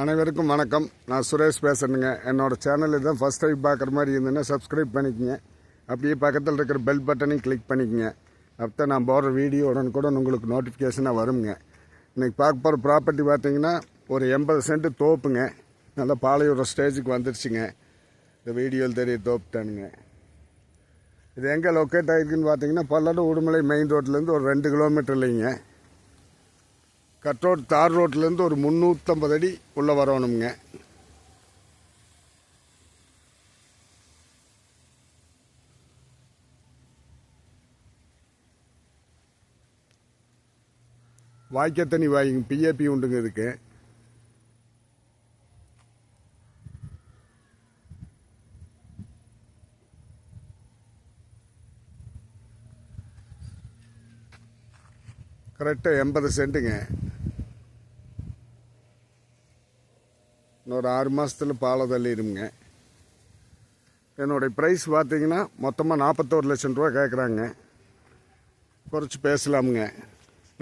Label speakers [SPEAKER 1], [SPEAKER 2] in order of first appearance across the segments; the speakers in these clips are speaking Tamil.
[SPEAKER 1] அனைவருக்கும் வணக்கம். நான் சுரேஷ் பேசுறேங்க என்னோட சேனல் இதான் ஃபஸ்ட் டைம் பார்க்குற மாதிரி இருந்ததுன்னா சப்ஸ்கிரைப் பண்ணிக்கங்க. அப்படியே பக்கத்தில் இருக்கிற பெல் பட்டனையும் கிளிக் பண்ணிக்கங்க. அப்போ நான் போடுற வீடியோ உடனுக்குடன் உங்களுக்கு நோட்டிஃபிகேஷனாக வருங்க. இன்னைக்கு பார்க்க போகிற ப்ராப்பர்ட்டி பார்த்தீங்கன்னா ஒரு எண்பது சென்ட் தோப்புங்க. நல்லா பாலையோட ஸ்டேஜுக்கு வந்துருச்சுங்க. இந்த வீடியோவில் தெரிய தோப்புட்டானுங்க. இது எங்கே லொக்கேட் ஆகிருக்குன்னு பார்த்தீங்கன்னா பல்லடம் உடுமலை மெயின் ரோட்லேருந்து ஒரு ரெண்டு கிலோமீட்டர் இல்லைங்க. கட் ரோட் தார் ரோட்லேருந்து ஒரு முந்நூற்றம்பது அடி உள்ளே வரணுங்க வாய்க்க தண்ணி வாய்ங்க பிஏபி உண்டுங்க இதுக்கு. கரெக்டாக எண்பது சென்ட்டுங்க. இன்னொரு ஆறு மாதத்தில் பாலை தள்ளிடுங்க என்னுடைய ப்ரைஸ் பார்த்தீங்கன்னா மொத்தமாக நாற்பத்தோரு லட்சம் ரூபா கேட்குறாங்க குறைச்சி பேசலாமுங்க.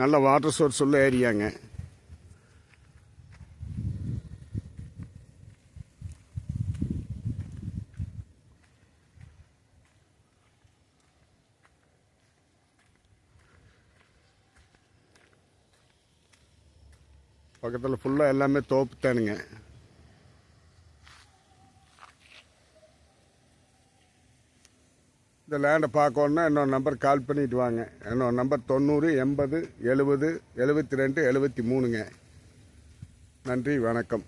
[SPEAKER 1] நல்ல வாட்டர் சோர்ஸ் உள்ள ஏரியாங்க. பக்கத்தில் ஃபுல்லாக எல்லாமே தோப்பு தானுங்க இந்த லேண்டை பார்க்கணுன்னா இன்னொரு நம்பர் கால் பண்ணிட்டு வாங்க. என்னோட நம்பர் தொண்ணூறு எண்பது எழுபது எழுபத்தி ரெண்டு எழுபத்தி மூணுங்க. நன்றி வணக்கம்.